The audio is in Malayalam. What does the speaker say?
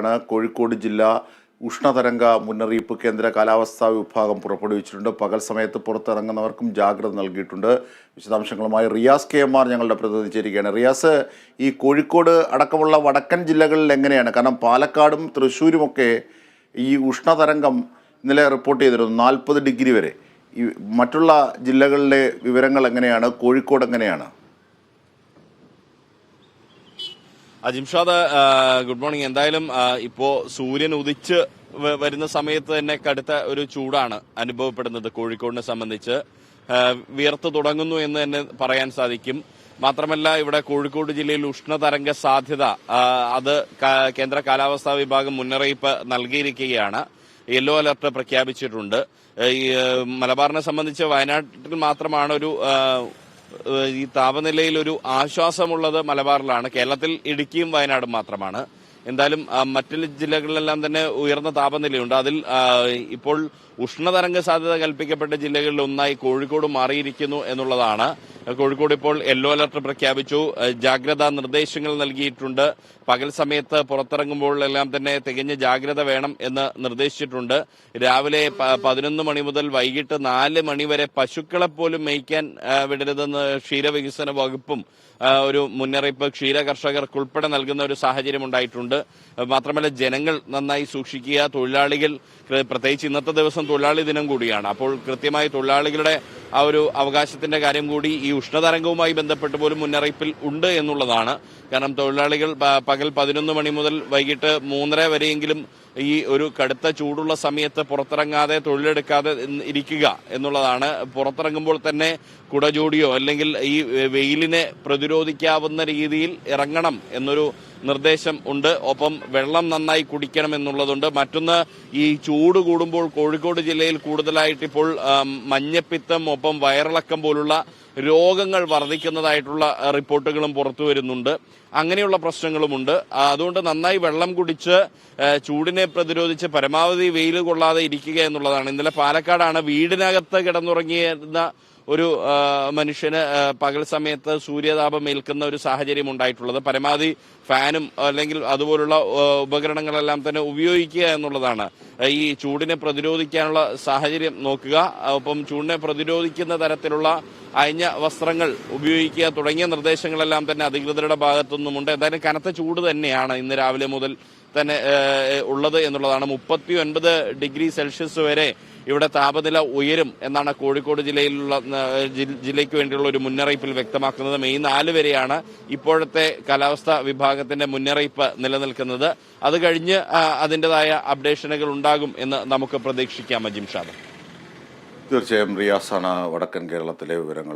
ആണ് കോഴിക്കോട് ജില്ല ഉഷ്ണതരംഗ മുന്നറിയിപ്പ് കേന്ദ്ര കാലാവസ്ഥാ വിഭാഗം പുറപ്പെടുവിച്ചിട്ടുണ്ട്. പകൽ സമയത്ത് പുറത്തിറങ്ങുന്നവർക്കും ജാഗ്രത നൽകിയിട്ടുണ്ട്. വിശദാംശങ്ങളുമായി റിയാസ് കെ എം ആർ ഞങ്ങളുടെ പ്രതിനിധി ചേരുകയാണ് റിയാസ് ഈ കോഴിക്കോട് അടക്കമുള്ള വടക്കൻ ജില്ലകളിൽ എങ്ങനെയാണ്? കാരണം പാലക്കാടും തൃശ്ശൂരുമൊക്കെ ഈ ഉഷ്ണതരംഗം ഇന്നലെ റിപ്പോർട്ട് ചെയ്തിരുന്നു. നാൽപ്പത് ഡിഗ്രി വരെ. ഈ മറ്റുള്ള ജില്ലകളിലെ വിവരങ്ങൾ എങ്ങനെയാണ്? കോഴിക്കോട് എങ്ങനെയാണ്? Ajimshad good morning. എന്തായാലും ഇപ്പോ സൂര്യൻ ഉദിച്ച് വരുന്ന സമയത്ത് തന്നെ കടുത്ത ഒരു ചൂടാണ് അനുഭവപ്പെടുന്നത് കോഴിക്കോടിനെ സംബന്ധിച്ച്. വിയർത്ത് തുടങ്ങുന്നു എന്ന് തന്നെ പറയാൻ സാധിക്കും. മാത്രമല്ല ഇവിടെ കോഴിക്കോട് ജില്ലയിൽ ഉഷ്ണതരംഗ സാധ്യത അത് കേന്ദ്ര കാലാവസ്ഥാ വിഭാഗം മുന്നറിയിപ്പ് നൽകിയിരിക്കുകയാണ്. യെല്ലോ അലർട്ട് പ്രഖ്യാപിച്ചിട്ടുണ്ട്. മലബാറിനെ സംബന്ധിച്ച് വയനാട്ടിൽ മാത്രമാണ് ഒരു ഈ താപനിലയിൽ ഒരു ആശ്വാസമുള്ളത് മലബാറിലാണ്. കേരളത്തിൽ ഇടുക്കിയും വയനാടും മാത്രമാണ്. എന്തായാലും മറ്റു ജില്ലകളിലെല്ലാം തന്നെ ഉയർന്ന താപനിലയുണ്ട്. അതിൽ ഇപ്പോൾ ഉഷ്ണതരംഗ സാധ്യത കൽപ്പിക്കപ്പെട്ട ജില്ലകളിൽ ഒന്നായി കോഴിക്കോട് മാറിയിരിക്കുന്നു എന്നുള്ളതാണ് കോഴിക്കോട് ഇപ്പോൾ യെല്ലോ അലർട്ട് പ്രഖ്യാപിച്ചു. ജാഗ്രതാ നിർദ്ദേശങ്ങൾ നൽകിയിട്ടുണ്ട്. പകൽ സമയത്ത് പുറത്തിറങ്ങുമ്പോഴെല്ലാം തന്നെ തികഞ്ഞ ജാഗ്രത വേണം എന്ന് നിർദ്ദേശിച്ചിട്ടുണ്ട്. രാവിലെ പതിനൊന്ന് മണി മുതൽ വൈകിട്ട് നാല് മണി വരെ പശുക്കളെ പോലും മേയ്ക്കാൻ വിടരുതെന്ന് ക്ഷീരവികസന വകുപ്പും ഒരു മുന്നറിയിപ്പ് ക്ഷീര കർഷകർക്ക് ഉൾപ്പെടെ നൽകുന്ന ഒരു സാഹചര്യം ഉണ്ടായിട്ടുണ്ട്. മാത്രമല്ല ജനങ്ങൾ നന്നായി സൂക്ഷിക്കുക. തൊഴിലാളികൾ പ്രത്യേകിച്ച് ഇന്നത്തെ ദിവസം തൊഴിലാളി ദിനം കൂടിയാണ്. അപ്പോൾ കൃത്യമായി തൊഴിലാളികളുടെ ആ ഒരു അവകാശത്തിന്റെ കാര്യം കൂടി ഈ ഉഷ്ണതരംഗവുമായി ബന്ധപ്പെട്ട് പോലും മുന്നറിയിപ്പിൽ ഉണ്ട് എന്നുള്ളതാണ്. കാരണം തൊഴിലാളികൾ പകൽ പതിനൊന്ന് മണി മുതൽ വൈകിട്ട് മൂന്നര വരെയെങ്കിലും ഈ ഒരു കടുത്ത ചൂടുള്ള സമയത്ത് പുറത്തിറങ്ങാതെ തൊഴിലെടുക്കാതെ ഇരിക്കുക എന്നുള്ളതാണ്. പുറത്തിറങ്ങുമ്പോൾ തന്നെ കുടചൂടിയോ അല്ലെങ്കിൽ ഈ വെയിലിനെ പ്രതിരോധിക്കാവുന്ന രീതിയിൽ ഇറങ്ങണം എന്നൊരു നിർദ്ദേശം ഉണ്ട്. ഒപ്പം വെള്ളം നന്നായി കുടിക്കണം എന്നുള്ളതുണ്ട്. മറ്റൊന്ന് ഈ ചൂട് കൂടുമ്പോൾ കോഴിക്കോട് ജില്ലയിൽ കൂടുതലായിട്ട് ഇപ്പോൾ മഞ്ഞപ്പിത്തം ഒപ്പം വയറിളക്കം പോലുള്ള രോഗങ്ങൾ വർദ്ധിക്കുന്നതായിട്ടുള്ള റിപ്പോർട്ടുകളും പുറത്തു വരുന്നുണ്ട്. അങ്ങനെയുള്ള പ്രശ്നങ്ങളുമുണ്ട്. അതുകൊണ്ട് നന്നായി വെള്ളം കുടിച്ച് ചൂടിനെ പ്രതിരോധിച്ച് പരമാവധി വെയിൽ കൊള്ളാതെ ഇരിക്കുക എന്നുള്ളതാണ്. ഇന്നലെ പാലക്കാടാണ് വീടിനകത്ത് കിടന്നുറങ്ങിയിരുന്ന ഒരു മനുഷ്യന് പകൽ സമയത്ത് സൂര്യതാപം ഏൽക്കുന്ന ഒരു സാഹചര്യം ഉണ്ടായിട്ടുള്ളത്. പരമാവധി ഫാനും അല്ലെങ്കിൽ അതുപോലുള്ള ഉപകരണങ്ങളെല്ലാം തന്നെ ഉപയോഗിക്കുക എന്നുള്ളതാണ്. ഈ ചൂടിനെ പ്രതിരോധിക്കാനുള്ള സാഹചര്യം നോക്കുക. ഒപ്പം ചൂടിനെ പ്രതിരോധിക്കുന്ന തരത്തിലുള്ള അയഞ്ഞ വസ്ത്രങ്ങൾ ഉപയോഗിക്കുക തുടങ്ങിയ നിർദ്ദേശങ്ങളെല്ലാം തന്നെ അധികൃതരുടെ ഭാഗത്തുനിന്നുമുണ്ട്. എന്തായാലും കനത്ത ചൂട് തന്നെയാണ് ഇന്ന് രാവിലെ മുതൽ തന്നെ ഉള്ളത് എന്നുള്ളതാണ്. മുപ്പത്തി ഡിഗ്രി സെൽഷ്യസ് വരെ ഇവിടെ താപനില ഉയരും എന്നാണ് കോഴിക്കോട് ജില്ലയിലുള്ള ജില്ലയ്ക്ക് വേണ്ടിയുള്ള ഒരു മുന്നറിയിപ്പിൽ വ്യക്തമാക്കുന്നത്. മെയ് നാല് വരെയാണ് ഇപ്പോഴത്തെ കാലാവസ്ഥാ വിഭാഗത്തിന്റെ മുന്നറിയിപ്പ് നിലനിൽക്കുന്നത്. അത് കഴിഞ്ഞ് അതിന്റെതായ അപ്ഡേഷനുകൾ ഉണ്ടാകും എന്ന് നമുക്ക് പ്രതീക്ഷിക്കാം അജിം ഷാദ് തീർച്ചയായും റിയാസാണ് വടക്കൻ കേരളത്തിലെ വിവരങ്ങൾ